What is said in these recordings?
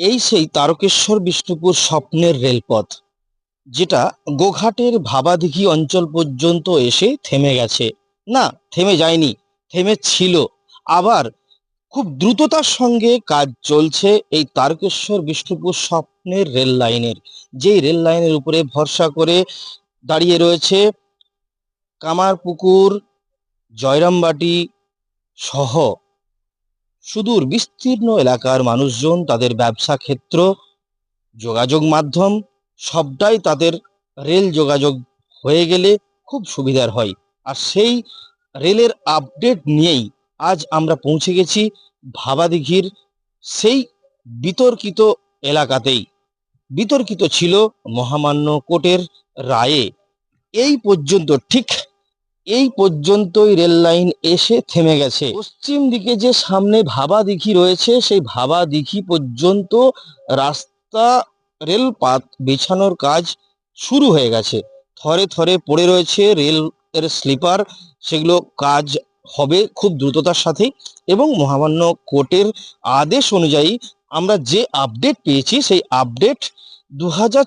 এই সেই তারকেশ্বর বিষ্ণুপুর স্বপ্নের রেলপথ, যেটা গোঘাটের ভাবাদিঘি অঞ্চল পর্যন্ত এসে থেমে গেছে। না, থেমে যায়নি, থেমে ছিল। আবার খুব দ্রুততার সঙ্গে কাজ চলছে এই তারকেশ্বর বিষ্ণুপুর স্বপ্নের রেল লাইনের। যেই রেল লাইনের উপরে ভরসা করে দাঁড়িয়ে রয়েছে কামারপুকুর, জয়রামবাটি সহ সুদূর বিস্তীর্ণ এলাকার মানুষজন তাদের ব্যবসা ক্ষেত্র, যোগাযোগ মাধ্যম, সবটাই তাদের রেল যোগাযোগ হয়ে গেলে খুব সুবিধার হয়। আর সেই রেলের আপডেট নিয়েই আজ আমরা পৌঁছে গেছি ভাবাদিঘির সেই বিতর্কিত এলাকাতেই। বিতর্কিত ছিল মহামান্য কোর্টের রায়ে। এই পর্যন্ত ঠিক এই পর্যন্তই রেল লাইন এসে থেমে গেছে। পশ্চিম দিকে যে সামনে ভাবা দিঘি রয়েছে, সেই ভাবা দিঘি পর্যন্ত রাস্তা রেলপাত বিছানোর কাজ শুরু হয়ে গেছে। থরে থরে পড়ে রয়েছে রেল এর স্লিপার। সেগুলো কাজ হবে খুব দ্রুততার সাথে এবং মহামান্য কোর্টের আদেশ অনুযায়ী আমরা যে আপডেট পেয়েছি, সেই আপডেট দু হাজার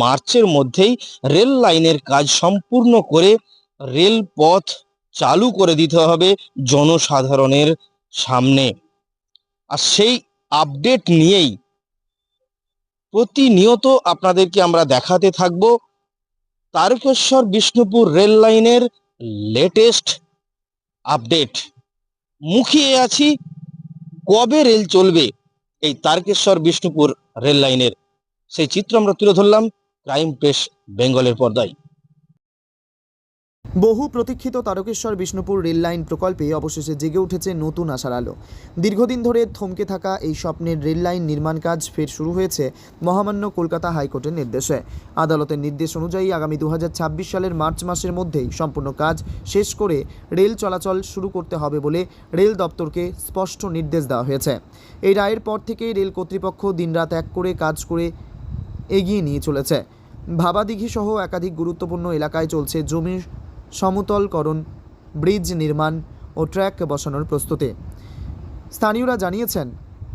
মার্চের মধ্যেই রেল লাইনের কাজ সম্পূর্ণ করে রেলপথ চালু করে দিতে হবে জনসাধারণের সামনে। আর সেই আপডেট নিয়েই প্রতিনিয়ত আপনাদেরকে আমরা দেখাতে থাকব তারকেশ্বর বিষ্ণুপুর রেল লাইনের লেটেস্ট আপডেট মুখিয়ে আছি, কবে রেল চলবে এই তারকেশ্বর বিষ্ণুপুর রেল লাইনের? সেই চিত্র আমরা তুলে ধরলাম ক্রাইম প্রেস বেঙ্গলের পর্দায়। বহু প্রতীক্ষিত তারকেশ্বর বিষ্ণুপুর রেল লাইন প্রকল্পে অবশেষে জেগে উঠেছে নতুন আশার আলো। দীর্ঘদিন ধরে থমকে থাকা এই স্বপ্নের রেল লাইন নির্মাণ কাজ ফের শুরু হয়েছে মহামান্য কলকাতা হাইকোর্টের নির্দেশে। আদালতের নির্দেশ অনুযায়ী আগামী দু হাজার ছাব্বিশ সালের মার্চ মাসের মধ্যেই সম্পূর্ণ কাজ শেষ করে রেল চলাচল শুরু করতে হবে বলে রেল দপ্তরকে স্পষ্ট নির্দেশ দেওয়া হয়েছে। এই রায়ের পর থেকেই রেল কর্তৃপক্ষ দিনরাত এক করে কাজ করে এগিয়ে নিয়ে চলেছে। ভাবাদিঘি সহ একাধিক গুরুত্বপূর্ণ এলাকায় চলছে জমির সমতলকরণ, ব্রিজ নির্মাণ ও ট্র্যাক বসানোর প্রস্তুতি। স্থানীয়রা জানিয়েছেন,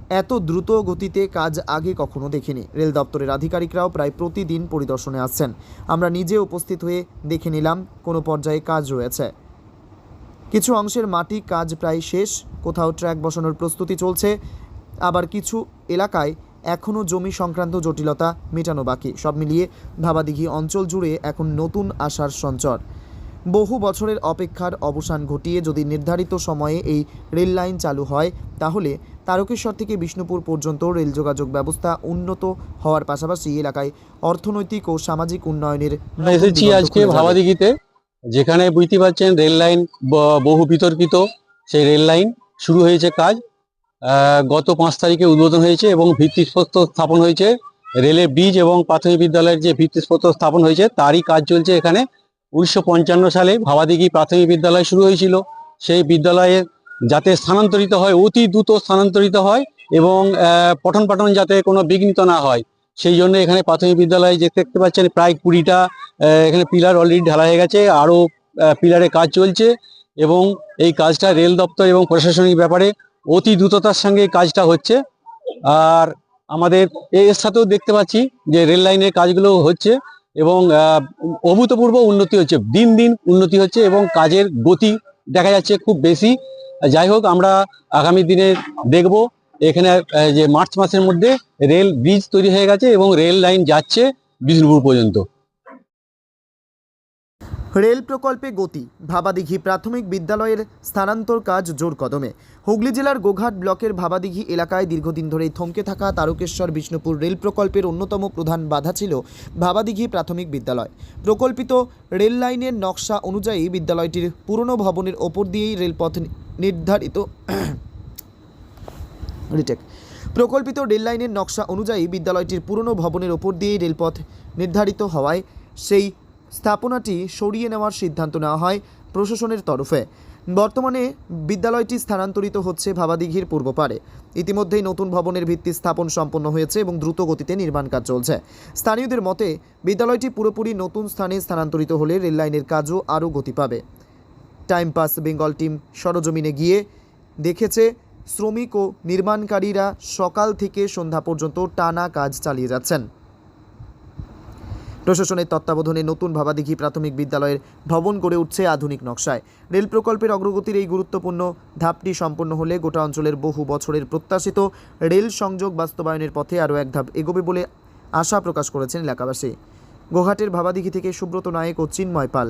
এত দ্রুত গতিতে কাজ আগে কখনো দেখিনি। রেল দপ্তরের আধিকারিকরাও প্রায় প্রতিদিন পরিদর্শনে আসছেন। আমরা নিজে উপস্থিত হয়ে দেখে নিলাম, কোনো পর্যায়ে কাজ রয়েছে। কিছু অংশের মাটি কাজ প্রায় শেষ, কোথাও ট্র্যাক বসানোর প্রস্তুতি চলছে। আবার কিছু এলাকায় এখনও জমি সংক্রান্ত জটিলতা মেটানো বাকি। সব মিলিয়ে ভাবাদিঘি অঞ্চল জুড়ে এখন নতুন আশার সঞ্চার। বহু বছরের অপেক্ষার অবসান ঘটিয়ে যদি নির্ধারিত সময়ে এই রেল লাইন চালু হয় তাহলে তারকেশ্বর থেকে বিষ্ণুপুর পর্যন্ত রেল যোগাযোগ ব্যবস্থা উন্নত হওয়ার পাশাপাশি এলাকায় অর্থনৈতিক ও সামাজিক উন্নয়নের এসেছি আজকে ভাবাদিঘিতে যেখানে বুঝতে পারছেন রেল লাইন বহু বিতর্কিত। সেই রেল লাইন শুরু হয়েছে কাজ আহ, গত পাঁচ তারিখে উদ্বোধন হয়েছে এবং ভিত্তিপ্রস্তর স্থাপন হয়েছে। রেলের ব্রিজ এবং প্রাথমিক বিদ্যালয়ের যে ভিত্তিপ্রস্তর স্থাপন হয়েছে তারই কাজ চলছে এখানে। উনিশশো পঞ্চান্ন সালে ভাবাদিঘি প্রাথমিক বিদ্যালয় শুরু হয়েছিল। সেই বিদ্যালয়ে যাতে স্থানান্তরিত হয়, অতি দ্রুত স্থানান্তরিত হয় এবং পঠন পাঠন যাতে কোনো বিঘ্নিত না হয়, সেই জন্য এখানে প্রাথমিক বিদ্যালয়ে যে দেখতে পাচ্ছেন প্রায় কুড়িটা এখানে পিলার অলরেডি ঢালা হয়ে গেছে, আরও পিলারে কাজ চলছে এবং এই কাজটা রেল দপ্তর এবং প্রশাসনিক ব্যাপারে অতি দ্রুততার সঙ্গে কাজটা হচ্ছে। আর আমাদের এর সাথেও দেখতে পাচ্ছি যে রেল লাইনের কাজগুলো হচ্ছে। এবং অভূতপূর্ব উন্নতি হচ্ছে, দিন দিন উন্নতি হচ্ছে এবং কাজের গতি দেখা যাচ্ছে খুব বেশি। যাই হোক, আমরা আগামী দিনে দেখব, এখানে যে মার্চ মাসের মধ্যে রেল ব্রিজ তৈরি হয়ে গেছে এবং রেল লাইন যাচ্ছে বিষ্ণুপুর পর্যন্ত। রেল প্রকল্পে গতি, ভাবাদিঘি প্রাথমিক বিদ্যালয়ের স্থানান্তর কাজ জোর কদমে। হুগলি জেলার গোঘাট ব্লকের ভাবাদিঘি এলাকায় দীর্ঘদিন ধরেই থমকে থাকা তারকেশ্বর বিষ্ণুপুর রেল প্রকল্পের অন্যতম প্রধান বাধা ছিল ভাবাদিঘি প্রাথমিক বিদ্যালয়। প্রকল্পিত রেল লাইনের নকশা অনুযায়ী বিদ্যালয়টির পুরনো ভবনের ওপর দিয়েই রেলপথ নির্ধারিত। প্রকল্পিত রেল লাইনের নকশা অনুযায়ী বিদ্যালয়টির পুরনো ভবনের ওপর দিয়েই রেলপথ নির্ধারিত হওয়ায় সেই স্থাপনাটি সরিয়ে নেওয়ার সিদ্ধান্ত নেওয়া হয় প্রশাসনের তরফে। বর্তমানে বিদ্যালয়টি স্থানান্তরিত হচ্ছে ভাবাদিঘির পূর্ব পারে ইতিমধ্যেই নতুন ভবনের ভিত্তি স্থাপন সম্পন্ন হয়েছে এবং দ্রুত গতিতে নির্মাণ কাজ চলছে। স্থানীয়দের মতে, বিদ্যালয়টি পুরোপুরি নতুন স্থানে স্থানান্তরিত হলে রেললাইনের কাজও আরও গতি পাবে। টাইম পাস বেঙ্গল টিম সরজমিনে গিয়ে দেখেছে, শ্রমিক ও নির্মাণকারীরা সকাল থেকে সন্ধ্যা পর্যন্ত টানা কাজ চালিয়ে যাচ্ছেন। প্রশাসনের তত্ত্বাবধানে নতুন ভাবাদিঘি প্রাথমিক বিদ্যালয়ের ভবন গড়ে উঠছে আধুনিক নকশায়। রেল প্রকল্পের অগ্রগতির এই গুরুত্বপূর্ণ ধাপটি সম্পন্ন হলে গোটা অঞ্চলের বহু বছরের প্রত্যাশিত রেল সংযোগ বাস্তবায়নের পথে আরও এক ধাপ এগোবে বলে আশা প্রকাশ করেছেন এলাকাবাসী। গোঘাটের ভাবাদিঘি থেকে সুব্রত নায়েক ও চিন্ময় পাল।